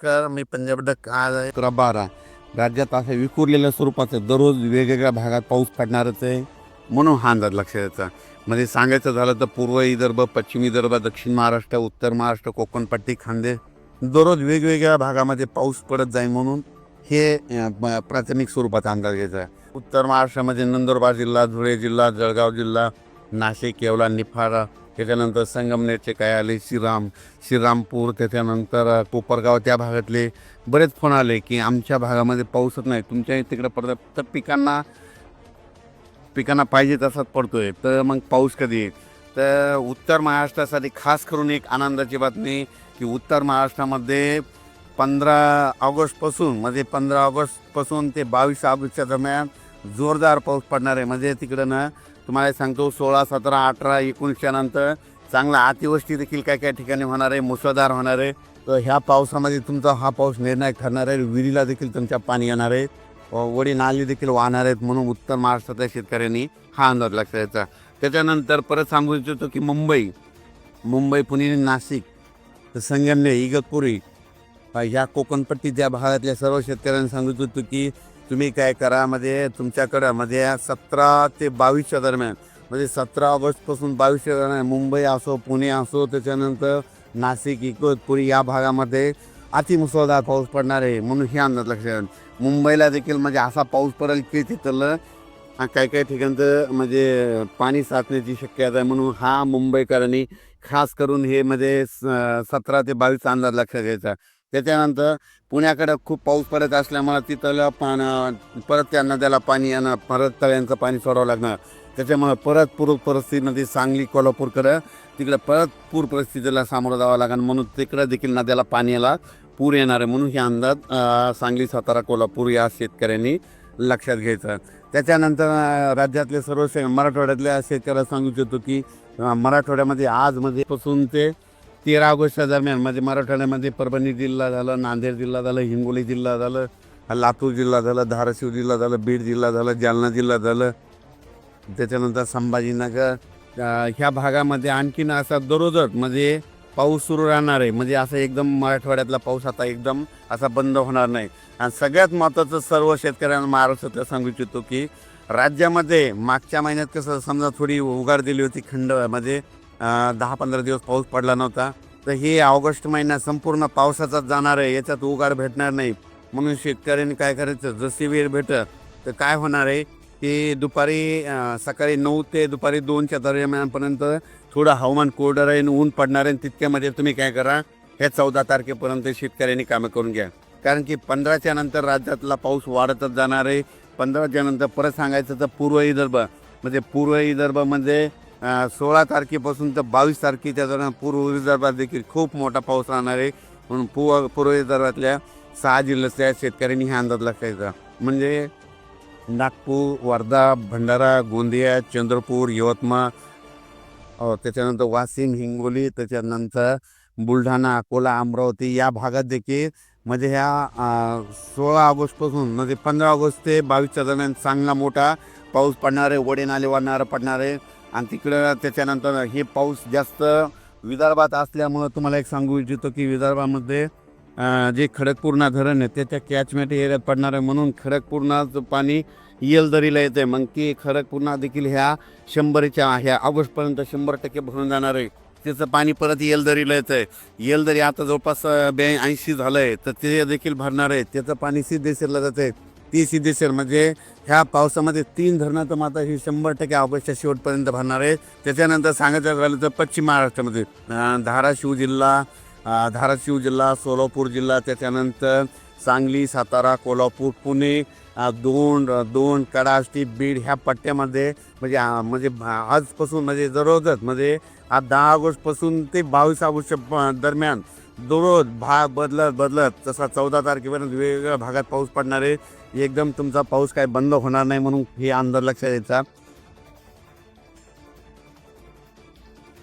कर मी पंजाब डक आज आहे. अकरा बारा. राज्यात अशा विखुरलेल्या स्वरूपाचं दररोज वेगवेगळ्या भागात पाऊस पडणारच आहे म्हणून हा अंदाज लक्षात यायचा म्हणजे सांगायचं झालं तर पूर्व विदर्भ पश्चिम विदर्भ दक्षिण महाराष्ट्र उत्तर महाराष्ट्र कोकणपट्टी खांदे दररोज वेगवेगळ्या भागामध्ये पाऊस पडत जाईल म्हणून हे अं, प्राथमिक स्वरूपाचा अंदाज घ्यायचा आहे. उत्तर महाराष्ट्रामध्ये नंदुरबार जिल्हा धुळे जिल्हा जळगाव जिल्हा नाशिक येवला निफाड त्याच्यानंतर संगमनेरचे काय आले? श्रीराम श्रीरामपूर त्याच्यानंतर कोपरगाव त्या भागातले बरेच फोन आले की आमच्या भागामध्ये पाऊसच नाही. तुमच्या तिकडे पडत तर पिकांना पिकांना पाहिजे तसाच पडतोय. तर मग पाऊस कधी येईल? तर उत्तर महाराष्ट्रासाठी खास करून एक आनंदाची बातमी की उत्तर महाराष्ट्रामध्ये पंधरा ऑगस्टपासून म्हणजे पंधरा ऑगस्टपासून ते बावीस ऑगस्टच्या दरम्यान जोरदार पाऊस पडणार आहे. म्हणजे तिकडं ना तुम्हाला सांगतो सोळा सतरा अठरा एकोणीसच्या नंतर चांगला अतिवृष्टी देखील काय काय ठिकाणी होणार आहे मुसळधार होणार आहे. तर ह्या पावसामध्ये तुमचा हा पाऊस निर्णायक ठरणार आहे. विहिरीला देखील तुमच्या पाणी येणार आहे. वडी नाली देखील वाहणार आहेत म्हणून उत्तर महाराष्ट्रातल्या शेतकऱ्यांनी हा अंदाज लक्षात द्यायचा त्याच्यानंतर परत सांगू इच्छितो की मुंबई मुंबई पुणे नाशिक तर संगमनेर इगतपुरी ह्या कोकणपट्टी त्या भागातल्या सर्व शेतकऱ्यांना सांगू इच्छितो की तुम्ही काय करा म्हणजे तुमच्याकडं म्हणजे सतरा ते बावीसच्या दरम्यान म्हणजे सतरा ऑगस्टपासून बावीसच्या दरम्यान मुंबई असो पुणे असो त्याच्यानंतर नाशिक इगतपुरी या भागामध्ये अतिमुसळधार पाऊस पडणार आहे म्हणून हे अंदाज लक्षात मुंबईला देखील म्हणजे असा पाऊस पडेल की तिथलं काही काही ठिकाणचं म्हणजे पाणी साचण्याची शक्यता आहे म्हणून हा मुंबईकरांनी खास करून हे म्हणजे सतरा ते बावीसचा अंदाज लक्षात घ्यायचा त्याच्यानंतर पुण्याकडं खूप पाऊस पडत असल्यामुळे तिथलं पान परत त्या नद्याला पाणी येणं परत तळ्यांचं पाणी सोडावं लागणार त्याच्यामुळे परत पूर परिस्थितीमध्ये सांगली कोल्हापूरकडं तिकडं परत पूर परिस्थितीला सामोरं जावं लागणार म्हणून तिकडं देखील नद्याला पाणी पूर येणार आहे. म्हणून हे अंदाज सांगली सातारा कोल्हापूर या शेतकऱ्यांनी लक्षात घ्यायचं. त्याच्यानंतर राज्यातले सर्व शे मराठवाड्यातल्या शेतकऱ्याला सांगू इच्छितो की मराठवाड्यामध्ये आजमध्येपासून ते तेरा ऑगस्टच्या दरम्यान म्हणजे मराठवाड्यामध्ये परभणी जिल्हा झालं नांदेड जिल्हा झालं हिंगोली जिल्हा झालं लातूर जिल्हा झालं धाराशिव जिल्हा झालं बीड जिल्हा झालं जालना जिल्हा झालं. त्याच्यानंतर संभाजीनगर ह्या भागामध्ये आणखीन असा दररोजच म्हणजे पाऊस सुरू राहणार आहे. म्हणजे असं एकदम मराठवाड्यातला पाऊस आता एकदम असा बंद होणार नाही. आणि सगळ्यात महत्त्वाचं सर्व शेतकऱ्यांना महाराष्ट्रात सांगू इच्छितो की राज्यामध्ये मागच्या महिन्यात कसं समजा थोडी उघाड दिली होती खंड म्हणजे दहा पंधरा दिवस पाऊस पडला नव्हता. तर हे ऑगस्ट महिना संपूर्ण पावसाचाच जाणार आहे. याच्यात उगार भेटणार नाही. म्हणून शेतकऱ्यांनी काय करायचं? जशी वेळ भेटत तर काय होणार आहे? की दुपारी सकाळी नऊ ते दुपारी दोनच्या दरम्यानपर्यंत थोडं हवामान कोरडं राहील ऊन पडणार आहे. आणि तितक्यामध्ये तुम्ही काय करा हे चौदा तारखेपर्यंत शेतकऱ्यांनी कामं करून घ्या. कारण की पंधराच्या नंतर राज्यातला पाऊस वाढतच जाणार आहे. पंधराच्या नंतर परत सांगायचं तर पूर्व विदर्भ. म्हणजे पूर्व विदर्भामध्ये म्हणजे सोळा तारखेपासून तर बावीस तारखेच्या दरम्यान पूर्व विदर्भात देखील खूप मोठा पाऊस राहणार आहे. म्हणून पूर्व पूर्व विदर्भातल्या सहा जिल्ह्यातल्या शेतकऱ्यांनी हा अंदाज लक्षायचा. म्हणजे नागपूर वर्धा भंडारा गोंदिया चंद्रपूर यवतमाळ त्याच्यानंतर वाशिम हिंगोली त्याच्यानंतर बुलढाणा अकोला अमरावती या भागात देखील म्हणजे ह्या सोळा ऑगस्टपासून म्हणजे पंधरा ऑगस्ट ते बावीसच्या दरम्यान चांगला मोठा पाऊस पडणार आहे. वडे नाले वाढणारं पडणार आहे. आणि तिकडं त्याच्यानंतर हे पाऊस जास्त विदर्भात असल्यामुळं तुम्हाला एक सांगू इच्छितो की विदर्भामध्ये जे खडकपूर्णा धरण आहे त्याच्या कॅचमेंट एरियात पडणार आहे म्हणून खडकपूर्णाचं पाणी येलदरीला येतं आहे मग की खडकपूर्णा देखील ह्या शंभरच्या ह्या ऑगस्टपर्यंत शंभर टक्के भरून जाणार आहे. त्याचं पाणी परत येलदरीला येतं आहे येलदरी आता जवळपास बे ऐंशी झालं आहे तर ते देखील भरणार आहे. त्याचं पाणी सिद्धेश्वरला जातं आहे ती सिद्धेश्वर म्हणजे ह्या पावसामध्ये तीन धरणाचं माता ही शंभर टक्के ऑगस्टच्या शेवटपर्यंत भरणार आहे. त्याच्यानंतर सांगायचं झालं तर पश्चिम महाराष्ट्रामध्ये धाराशिव जिल्हा धाराशिव जिल्हा सोलापूर जिल्हा त्याच्यानंतर सांगली सातारा कोल्हापूर पुणे दोन दोन कडाष्टी बीड ह्या पट्ट्यामध्ये म्हणजे म्हणजे आजपासून म्हणजे दररोजच म्हणजे आज दहा ऑगस्टपासून ते बावीस ऑगस्ट प- दरम्यान दररोज भाग बदलत बदलत जसा चौदा तारखेपर्यंत वेगवेगळ्या भागात पाऊस पडणार आहे एकदम तुमचा पाऊस काय बंद होणार नाही म्हणून हे अंदाज लक्षात यायचा.